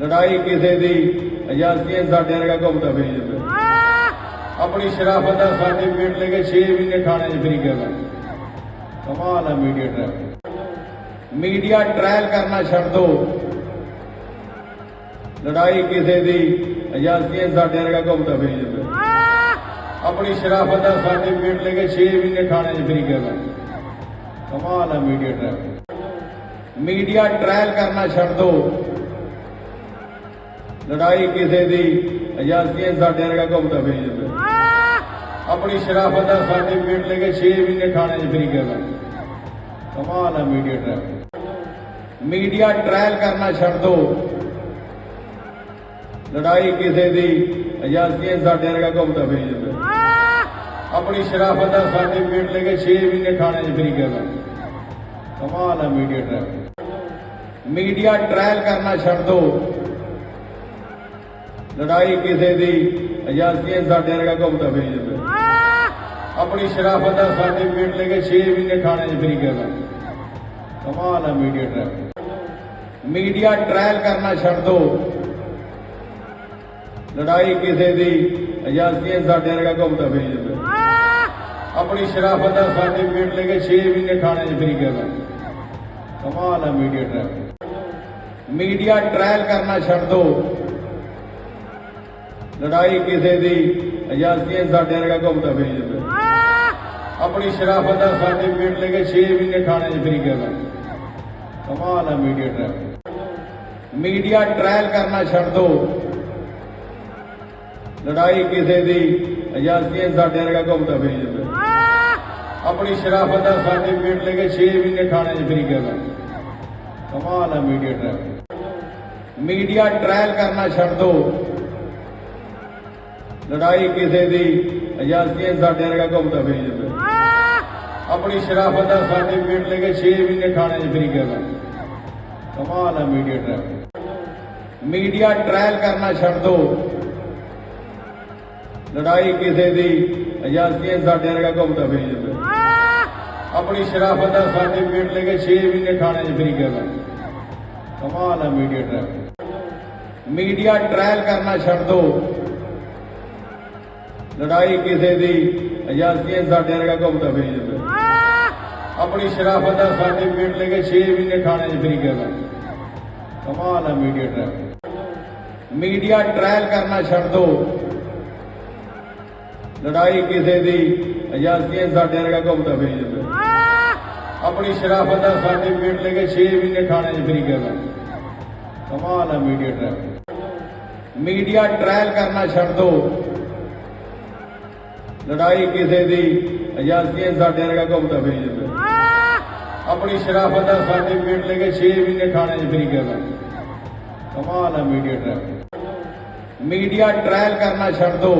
ਲੜਾਈ ਕਿਸੇ ਦੀ ਏਜੰਸੀਆਂ ਸਾਡੇ ਵਰਗਾ ਘੁੰਮਦਾ ਫਿਰੀ ਜਾਂਦਾ। ਆਪਣੀ ਸ਼ਰਾਫਤ ਦਾ ਸਰਟੀਫਿਕੇਟ ਲੈ ਕੇ 6 ਮਹੀਨੇ ਥਾਣੇ 'ਚ ਫਿਰੀ ਗਿਆ ਕਮਾਲ ਹੈ ਮੀਡੀਆ ਟ੍ਰਾਇਲ। ਮੀਡੀਆ ਟ੍ਰਾਇਲ ਕਰਨਾ ਛੱਡ ਦਿਓ ਲੜਾਈ ਕਿਸੇ ਦੀ, ਏਜੰਸੀਆਂ ਸਾਡੇ ਵਰਗਾ ਘੁੰਮਦਾ ਫਿਰੀ ਜਾਂਦਾ। ਆਪਣੀ ਸ਼ਰਾਫਤ ਦਾ ਸਰਟੀਫਿਕੇਟ ਲੈ ਕੇ 6 ਮਹੀਨੇ ਥਾਣੇ 'ਚ ਫਿਰੀ ਗਿਆ ਕਮਾਲ ਹੈ ਮੀਡੀਆ ਟ੍ਰਾਇਲ। ਮੀਡੀਆ ਟ੍ਰਾਇਲ ਕਰਨਾ ਛੱਡ ਦਿਓ ਲੜਾਈ ਕਿਸੇ ਦੀ, ਏਜੰਸੀਆਂ ਸਾਡੇ ਵਰਗਾ ਘੁੰਮਦਾ ਫਿਰੀ ਜਾਂਦਾ। ਆਪਣੀ ਸ਼ਰਾਫਤ ਦਾ ਸਰਟੀਫਿਕੇਟ ਲੈ ਕੇ 6 ਮਹੀਨੇ ਥਾਣੇ 'ਚ ਫਿਰੀ ਗਿਆ ਕਮਾਲ ਹੈ ਮੀਡੀਆ ਟ੍ਰਾਇਲ। ਮੀਡੀਆ ਟ੍ਰਾਇਲ ਕਰਨਾ ਛੱਡ ਦਿਓ ਲੜਾਈ ਕਿਸੇ ਦੀ, ਏਜੰਸੀਆਂ ਸਾਡੇ ਵਰਗਾ ਘੁੰਮਦਾ ਫਿਰੀ ਜਾਂਦਾ। ਆਪਣੀ ਸ਼ਰਾਫਤ ਦਾ ਸਰਟੀਫਿਕੇਟ ਲੈ ਕੇ 6 ਮਹੀਨੇ ਥਾਣੇ 'ਚ ਫਿਰੀ ਗਿਆ ਕਮਾਲ ਹੈ ਮੀਡੀਆ ਟ੍ਰਾਇਲ। ਮੀਡੀਆ ਟ੍ਰਾਇਲ ਕਰਨਾ ਛੱਡ ਦਿਓ ਲੜਾਈ ਕਿਸੇ ਦੀ, ਏਜੰਸੀਆਂ ਸਾਡੇ ਵਰਗਾ ਘੁੰਮਦਾ ਫਿਰੀ ਜਾਂਦਾ। ਆਪਣੀ ਸ਼ਰਾਫਤ ਦਾ ਸਰਟੀਫਿਕੇਟ ਲੈ ਕੇ 6 ਮਹੀਨੇ ਥਾਣੇ 'ਚ ਫਿਰੀ ਗਿਆ ਕਮਾਲ ਹੈ ਮੀਡੀਆ ਟ੍ਰਾਇਲ। ਮੀਡੀਆ ਟ੍ਰਾਇਲ ਕਰਨਾ ਛੱਡ ਦਿਓ ਲੜਾਈ ਕਿਸੇ ਦੀ, ਏਜੰਸੀਆਂ ਸਾਡੇ ਵਰਗਾ ਘੁੰਮਦਾ ਫਿਰੀ ਜਾਂਦਾ। ਆਪਣੀ ਸ਼ਰਾਫਤ ਦਾ ਸਰਟੀਫਿਕੇਟ ਲੈ ਕੇ 6 ਮਹੀਨੇ ਥਾਣੇ 'ਚ ਫਿਰੀ ਗਿਆ ਕਮਾਲ ਹੈ ਮੀਡੀਆ ਟ੍ਰਾਇਲ। ਮੀਡੀਆ ਟ੍ਰਾਇਲ ਕਰਨਾ ਛੱਡ ਦਿਓ ਲੜਾਈ ਕਿਸੇ ਦੀ, ਏਜੰਸੀਆਂ ਸਾਡੇ ਵਰਗਾ ਘੁੰਮਦਾ ਫਿਰੀ ਜਾਂਦਾ। ਆਪਣੀ ਸ਼ਰਾਫਤ ਦਾ ਸਰਟੀਫਿਕੇਟ ਲੈ ਕੇ 6 ਮਹੀਨੇ ਥਾਣੇ 'ਚ ਫਿਰੀ ਗਿਆ ਕਮਾਲ ਹੈ ਮੀਡੀਆ ਟ੍ਰਾਇਲ। ਮੀਡੀਆ ਟ੍ਰਾਇਲ ਕਰਨਾ ਛੱਡ ਦਿਓ ਲੜਾਈ ਕਿਸੇ ਦੀ ਏਜੰਸੀਆਂ ਸਾਡੇ ਵਰਗਾ ਘੁੰਮਦਾ ਫਿਰੀ ਜਾਂਦਾ। ਆਪਣੀ ਸ਼ਰਾਫਤ ਦਾ ਸਰਟੀਫਿਕੇਟ ਲੈ ਕੇ 6 ਮਹੀਨੇ ਥਾਣੇ 'ਚ ਫਿਰੀ ਗਿਆ ਕਮਾਲ ਹੈ ਮੀਡੀਆ ਟ੍ਰਾਇਲ। ਮੀਡੀਆ ਟ੍ਰਾਇਲ ਕਰਨਾ ਛੱਡ ਦਿਓ ਲੜਾਈ ਕਿਸੇ ਦੀ ਏਜੰਸੀਆਂ ਸਾਡੇ ਵਰਗਾ ਘੁੰਮਦਾ ਫਿਰੀ ਜਾਂਦਾ। ਆਪਣੀ ਸ਼ਰਾਫਤ ਦਾ ਸਰਟੀਫਿਕੇਟ ਲੈ ਕੇ 6 ਮਹੀਨੇ ਥਾਣੇ 'ਚ ਫਿਰੀ ਗਿਆ ਕਮਾਲ ਹੈ ਮੀਡੀਆ ਟ੍ਰਾਇਲ। ਮੀਡੀਆ ਟ੍ਰਾਇਲ ਕਰਨਾ ਛੱਡ ਦਿਓ ਲੜਾਈ ਕਿਸੇ ਦੀ, ਏਜੰਸੀਆਂ ਸਾਡੇ ਵਰਗਾ ਘੁੰਮਦਾ ਫਿਰੀ ਜਾਂਦਾ। ਆਪਣੀ ਸ਼ਰਾਫਤ ਦਾ ਸਰਟੀਫਿਕੇਟ ਲੈ ਕੇ 6 ਮਹੀਨੇ ਥਾਣੇ 'ਚ ਫਿਰੀ ਗਿਆ ਕਮਾਲ ਹੈ ਮੀਡੀਆ ਟ੍ਰਾਇਲ। ਮੀਡੀਆ ਟ੍ਰਾਇਲ ਕਰਨਾ ਛੱਡ ਦਿਓ ਲੜਾਈ ਕਿਸੇ ਦੀ, ਏਜੰਸੀਆਂ ਸਾਡੇ ਵਰਗਾ ਘੁੰਮਦਾ ਫਿਰੀ ਜਾਂਦਾ। ਆਪਣੀ ਸ਼ਰਾਫਤ ਦਾ ਸਰਟੀਫਿਕੇਟ ਲੈ ਕੇ 6 ਮਹੀਨੇ ਥਾਣੇ 'ਚ ਫਰੀ ਗਿਆ ਕਮਾਲ ਹੈ ਮੀਡੀਆ ਟ੍ਰਾਇਲ। ਮੀਡੀਆ ਟ੍ਰਾਇਲ ਕਰਨਾ ਛੱਡ ਦਿਓ ਲੜਾਈ ਕਿਸੇ ਦੀ, ਏਜੰਸੀਆਂ ਸਾਡੇ ਵਰਗਾ ਘੁੰਮਦਾ ਫਿਰੀ ਜਾਂਦਾ। ਆਪਣੀ ਸ਼ਰਾਫਤ ਦਾ ਸਰਟੀਫਿਕੇਟ ਲੈ ਕੇ 6 ਮਹੀਨੇ ਥਾਣੇ 'ਚ ਫਿਰੀ ਗਿਆ ਕਮਾਲ ਹੈ ਮੀਡੀਆ ਟ੍ਰਾਇਲ। ਮੀਡੀਆ ਟ੍ਰਾਇਲ ਕਰਨਾ ਛੱਡ ਦਿਓ ਲੜਾਈ ਕਿਸੇ ਦੀ, ਏਜੰਸੀਆਂ ਸਾਡੇ ਵਰਗਾ ਘੁੰਮਦਾ ਫਿਰੀ ਜਾਂਦਾ। ਆਪਣੀ ਸ਼ਰਾਫਤ ਦਾ ਸਰਟੀਫਿਕੇਟ ਲੈ ਕੇ 6 ਮਹੀਨੇ ਥਾਣੇ 'ਚ ਫਿਰੀ ਗਿਆ ਕਮਾਲ ਹੈ ਮੀਡੀਆ ਟ੍ਰਾਇਲ। ਮੀਡੀਆ ਟ੍ਰਾਇਲ ਕਰਨਾ ਛੱਡ ਦੋ।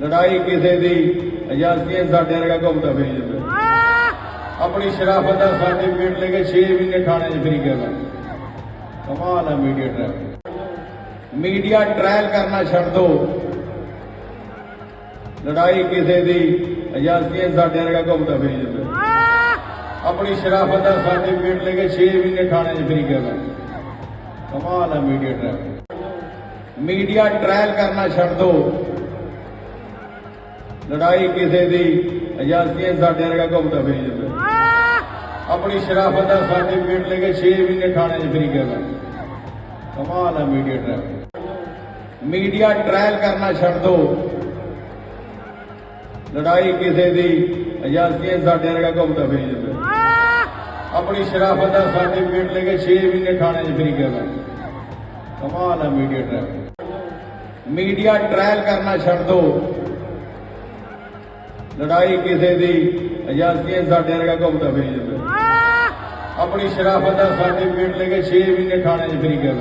ਲੜਾਈ ਕਿਸੇ ਦੀ, ਏਜੰਸੀਆਂ ਸਾਡੇ ਵਰਗਾ ਘੁੰਮਦਾ ਫਿਰੀ ਜਾਂਦਾ। ਆਪਣੀ ਸ਼ਰਾਫਤ ਦਾ ਸਰਟੀਫਿਕੇਟ ਲੈ ਕੇ 6 ਮਹੀਨੇ ਥਾਣੇ 'ਚ ਫਿਰੀ ਗਿਆ ਕਮਾਲ ਹੈ ਮੀਡੀਆ ਟ੍ਰਾਇਲ। ਮੀਡੀਆ ਟ੍ਰਾਇਲ ਕਰਨਾ ਛੱਡ ਦੋ। ਲੜਾਈ ਕਿਸੇ ਦੀ, ਏਜੰਸੀਆਂ ਸਾਡੇ ਵਰਗਾ ਘੁੰਮਦਾ ਫਿਰੀ ਜਾਂਦਾ। ਆਪਣੀ ਸ਼ਰਾਫਤ ਦਾ ਸਰਟੀਫਿਕੇਟ ਲੈ ਕੇ 6 ਮਹੀਨੇ ਥਾਣੇ 'ਚ ਫਿਰੀ ਗਿਆ ਕਮਾਲ ਹੈ ਮੀਡੀਆ ਟ੍ਰਾਇਲ। ਮੀਡੀਆ ਟ੍ਰਾਇਲ ਕਰਨਾ ਛੱਡ ਦੋ। ਲੜਾਈ ਕਿਸੇ ਦੀ, ਏਜੰਸੀਆਂ ਸਾਡੇ ਵਰਗਾ ਘੁੰਮਦਾ ਫਿਰੀ ਜਾਂਦਾ। ਆਪਣੀ ਸ਼ਰਾਫਤ ਦਾ ਸਰਟੀਫਿਕੇਟ ਲੈ ਕੇ 6 ਮਹੀਨੇ ਥਾਣੇ 'ਚ ਫਿਰੀ ਗਿਆ ਕਮਾਲ ਹੈ ਮੀਡੀਆ ਟ੍ਰਾਇਲ। ਮੀਡੀਆ ਟ੍ਰਾਇਲ ਕਰਨਾ ਛੱਡ ਦੋ। ਲੜਾਈ ਕਿਸੇ ਦੀ, ਏਜੰਸੀਆਂ ਸਾਡੇ ਵਰਗਾ ਘੁੰਮਦਾ ਫਿਰੀ ਜਾਂਦਾ। ਆਪਣੀ ਸ਼ਰਾਫਤ ਦਾ ਸਰਟੀਫਿਕੇਟ ਲੈ ਕੇ 6 ਮਹੀਨੇ ਥਾਣੇ 'ਚ ਫਰੀ ਗਿਆ ਕਮਾਲ ਹੈ ਮੀਡੀਆ ਟ੍ਰਾਇਲ। ਮੀਡੀਆ ਟ੍ਰਾਇਲ ਕਰਨਾ ਛੱਡ ਦੋ। ਲੜਾਈ ਕਿਸੇ ਦੀ ਏਜੰਸੀਆਂ ਸਾਡੇ ਵਰਗਾ ਘੁੰਮਦਾ ਫਿਰੀ ਜਾਂਦਾ। ਆਪਣੀ ਸ਼ਰਾਫਤ ਦਾ ਸਰਟੀਫਿਕੇਟ ਲੈ ਕੇ 6 ਮਹੀਨੇ ਥਾਣੇ 'ਚ ਫਿਰੀ ਗਿਆ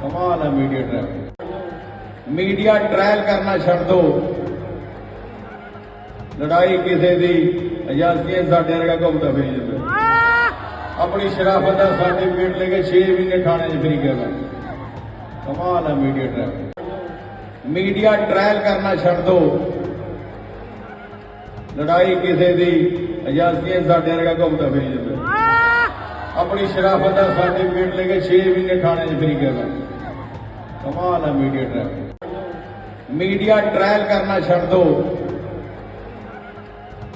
ਕਮਾਲ ਹੈ ਮੀਡੀਆ ਟ੍ਰਾਇਲ। ਮੀਡੀਆ ਟ੍ਰਾਇਲ ਕਰਨਾ ਛੱਡ ਦੋ। ਲੜਾਈ ਕਿਸੇ ਦੀ ਏਜੰਸੀਆਂ ਸਾਡੇ ਵਰਗਾ ਘੁੰਮਦਾ ਫਿਰੀ ਜਾਂਦਾ। ਆਪਣੀ ਸ਼ਰਾਫਤ ਦਾ ਸਰਟੀਫਿਕੇਟ ਲੈ ਕੇ 6 ਮਹੀਨੇ ਥਾਣੇ 'ਚ ਫਰੀ ਗਿਆ ਕਮਾਲ ਹੈ ਮੀਡੀਆ ਟ੍ਰਾਇਲ। ਮੀਡੀਆ ਟ੍ਰਾਇਲ ਕਰਨਾ ਛੱਡ ਦੋ। ਲੜਾਈ ਕਿਸੇ ਦੀ ਏਜੰਸੀਆਂ ਸਾਡੇ ਵਰਗਾ ਘੁੰਮਦਾ ਫਿਰੀ ਜਾਂਦਾ। ਆਪਣੀ ਸ਼ਰਾਫਤ ਦਾ ਸਰਟੀਫਿਕੇਟ ਲੈ ਕੇ 6 ਮਹੀਨੇ ਥਾਣੇ 'ਚ ਫਿਰੀ ਗਿਆ ਕਮਾਲ ਹੈ ਮੀਡੀਆ ਟ੍ਰਾਇਲ। ਮੀਡੀਆ ਟ੍ਰਾਇਲ ਕਰਨਾ ਛੱਡ ਦੋ।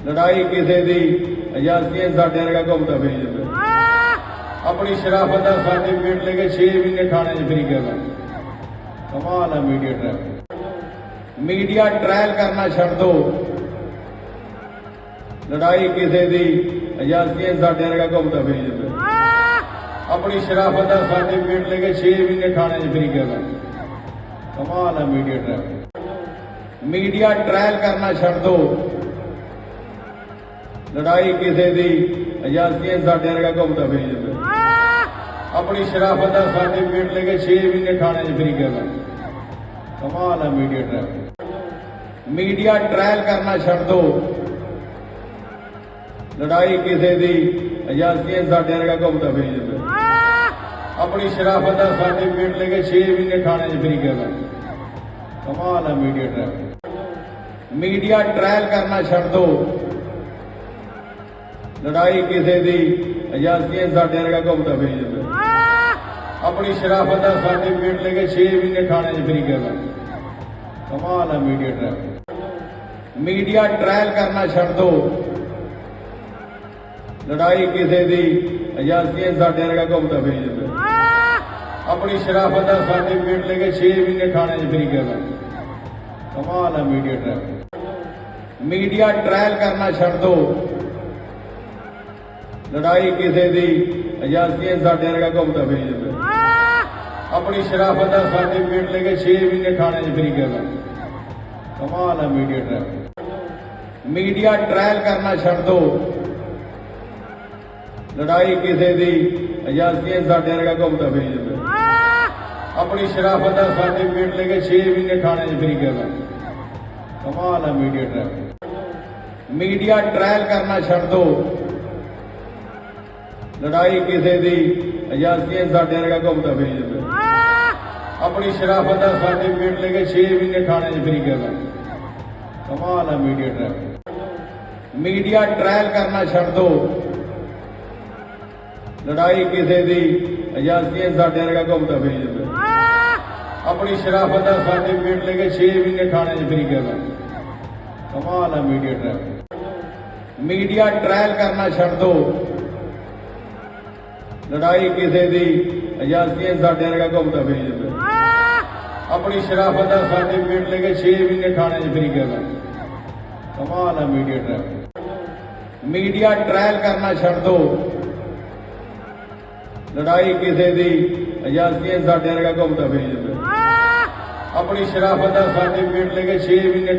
ਲੜਾਈ ਕਿਸੇ ਦੀ ਏਜੰਸੀਆਂ ਸਾਡੇ ਵਰਗਾ ਘੁੰਮਦਾ ਫਿਰੀ ਜਾਂਦਾ। ਆਪਣੀ ਸ਼ਰਾਫਤ ਦਾ ਸਰਟੀਫਿਕੇਟ ਲੈ ਕੇ 6 ਮਹੀਨੇ ਥਾਣੇ 'ਚ ਫਿਰੀ ਗਿਆ ਕਮਾਲ ਹੈ ਮੀਡੀਆ ਟ੍ਰਾਇਲ। ਮੀਡੀਆ ਟ੍ਰਾਇਲ ਕਰਨਾ ਛੱਡ ਦੋ। ਲੜਾਈ ਕਿਸੇ ਦੀ, ਏਜੰਸੀਆਂ ਸਾਡੇ ਵਰਗਾ ਘੁੰਮਦਾ ਫਿਰੀ ਜਾਂਦਾ। ਆਪਣੀ ਸ਼ਰਾਫਤ ਦਾ ਸਰਟੀਫਿਕੇਟ ਲੈ ਕੇ 6 ਮਹੀਨੇ ਥਾਣੇ 'ਚ ਫਿਰੀ ਗਿਆ ਕਮਾਲ ਹੈ ਮੀਡੀਆ ਟ੍ਰਾਇਲ। ਮੀਡੀਆ ਟ੍ਰਾਇਲ ਕਰਨਾ ਛੱਡ ਦੋ। ਲੜਾਈ ਕਿਸੇ ਦੀ, ਏਜੰਸੀਆਂ ਸਾਡੇ ਵਰਗਾ ਘੁੰਮਦਾ ਫਿਰੀ ਜਾਂਦਾ। ਆਪਣੀ ਸ਼ਰਾਫਤ ਦਾ ਸਰਟੀਫਿਕੇਟ ਲੈ ਕੇ 6 ਮਹੀਨੇ ਥਾਣੇ 'ਚ ਫਿਰੀ ਗਿਆ ਕਮਾਲ ਹੈ ਮੀਡੀਆ ਟ੍ਰਾਇਲ। ਮੀਡੀਆ ਟ੍ਰਾਇਲ ਕਰਨਾ ਛੱਡ ਦੋ। ਲੜਾਈ ਕਿਸੇ ਦੀ ਏਜੰਸੀਆਂ ਸਾਡੇ ਵਰਗਾ ਘੁੰਮਦਾ ਫਿਰੀ ਜਾਂਦਾ। ਆਪਣੀ ਸ਼ਰਾਫਤ ਦਾ ਸਰਟੀਫਿਕੇਟ ਲੈ ਕੇ 6 ਮਹੀਨੇ ਥਾਣੇ 'ਚ ਫਿਰੀ ਗਿਆ ਕਮਾਲ ਹੈ ਮੀਡੀਆ ਟ੍ਰਾਇਲ। ਮੀਡੀਆ ਟ੍ਰਾਇਲ ਕਰਨਾ ਛੱਡ ਦੋ। ਲੜਾਈ ਕਿਸੇ ਦੀ ਏਜੰਸੀਆਂ ਸਾਡੇ ਵਰਗਾ ਘੁੰਮਦਾ ਫਿਰੀ ਜਾਂਦਾ। ਆਪਣੀ ਸ਼ਰਾਫਤ ਦਾ ਸਰਟੀਫਿਕੇਟ ਲੈ ਕੇ 6 ਮਹੀਨੇ ਥਾਣੇ 'ਚ ਫਰੀ ਗਿਆ ਕਮਾਲ ਹੈ ਮੀਡੀਆ ਟ੍ਰਾਇਲ। ਮੀਡੀਆ ਟ੍ਰਾਇਲ ਕਰਨਾ ਛੱਡ ਦੋ। ਲੜਾਈ ਕਿਸੇ ਦੀ, ਏਜੰਸੀਆਂ ਸਾਡੇ ਵਰਗਾ ਘੁੰਮਦਾ ਫਿਰੀ ਜਾਂਦਾ। ਆਪਣੀ ਸ਼ਰਾਫਤ ਦਾ ਸਰਟੀਫਿਕੇਟ ਲੈ ਕੇ 6 ਮਹੀਨੇ ਥਾਣੇ 'ਚ ਫਿਰੀ ਗਿਆ ਕਮਾਲ ਹੈ ਮੀਡੀਆ ਟ੍ਰਾਇਲ। ਮੀਡੀਆ ਟ੍ਰਾਇਲ ਕਰਨਾ ਛੱਡ ਦੋ। ਲੜਾਈ ਕਿਸੇ ਦੀ, ਏਜੰਸੀਆਂ ਸਾਡੇ ਵਰਗਾ ਘੁੰਮਦਾ ਫਿਰੀ ਜਾਂਦਾ। ਆਪਣੀ ਸ਼ਰਾਫਤ ਦਾ ਸਰਟੀਫਿਕੇਟ ਲੈ ਕੇ 6 ਮਹੀਨੇ ਥਾਣੇ 'ਚ ਫਰੀ ਗਿਆ ਕਮਾਲ ਹੈ ਮੀਡੀਆ ਟ੍ਰਾਇਲ। ਮੀਡੀਆ ਟ੍ਰਾਇਲ ਕਰਨਾ ਛੱਡ ਦੋ। ਲੜਾਈ ਕਿਸੇ ਦੀ ਏਜੰਸੀਆਂ ਸਾਡੇ ਵਰਗਾ ਘੁੰਮਦਾ ਫਿਰੀ ਜਾਂਦਾ। ਆਪਣੀ ਸ਼ਰਾਫਤ ਦਾ ਸਰਟੀਫਿਕੇਟ ਲੈ ਕੇ 6 ਮਹੀਨੇ ਥਾਣੇ 'ਚ ਫਰੀ ਗਿਆ ਕਮਾਲ ਹੈ ਮੀਡੀਆ ਟ੍ਰਾਇਲ। ਮੀਡੀਆ ਟ੍ਰਾਇਲ ਕਰਨਾ ਛੱਡ ਦੋ। ਲੜਾਈ ਕਿਸੇ ਦੀ ਏਜੰਸੀਆਂ ਸਾਡੇ ਵਰਗਾ ਘੁੰਮਦਾ ਫਿਰੀ ਜਾਂਦਾ। ਆਪਣੀ ਸ਼ਰਾਫਤ ਦਾ ਸਰਟੀਫਿਕੇਟ ਲੈ ਕੇ 6 ਮਹੀਨੇ ਥਾਣੇ 'ਚ ਫਰੀ ਗਿਆ ਕਮਾਲ ਹੈ ਮੀਡੀਆ ਟ੍ਰਾਇਲ। ਮੀਡੀਆ ਟ੍ਰਾਇਲ ਕਰਨਾ ਛੱਡ ਦੋ। ਲੜਾਈ ਕਿਸੇ ਦੀ ਏਜੰਸੀਆਂ ਸਾਡੇ ਵਰਗਾ ਘੁੰਮਦਾ ਫਿਰੀ ਜਾਂਦਾ ਆਪਣੀ ਸ਼ਰਾਫਤ ਦਾ ਸਰਟੀਫਿਕੇਟ ਲੈ ਕੇ 6 ਮਹੀਨੇ ਥਾਣੇ 'ਚ ਫਿਰੀ ਗਿਆ ਕਮਾਲ ਹੈ ਮੀਡੀਆ ਟ੍ਰਾਇਲ। ਮੀਡੀਆ ਟ੍ਰਾਇਲ ਕਰਨਾ ਛੱਡ ਦੋ। ਲੜਾਈ ਕਿਸੇ ਦੀ ਏਜੰਸੀਆਂ ਸਾਡੇ ਵਰਗਾ ਘੁੰਮਦਾ ਫਿਰੀ ਜਾਂਦਾ ਆਪਣੀ ਸ਼ਰਾਫਤ ਦਾ ਸਰਟੀਫਿਕੇਟ ਲੈ ਕੇ 6 ਮਹੀਨੇ ਥਾਣੇ 'ਚ ਫਿਰੀ ਗਿਆ ਕਮਾਲ ਹੈ ਮੀਡੀਆ ਟ੍ਰਾਇਲ। ਮੀਡੀਆ ਟ੍ਰਾਇਲ ਕਰਨਾ ਛੱਡ ਦੋ। ਲੜਾਈ ਕਿਸੇ ਦੀ ਏਜੰਸੀਆਂ ਸਾਡੇ ਵਰਗਾ ਘੁੰਮਦਾ ਫਿਰੀ ਜਾਂਦਾ। ਆਪਣੀ ਸ਼ਰਾਫਤ ਦਾ ਸਰਟੀਫਿਕੇਟ ਲੈ ਕੇ 6 ਮਹੀਨੇ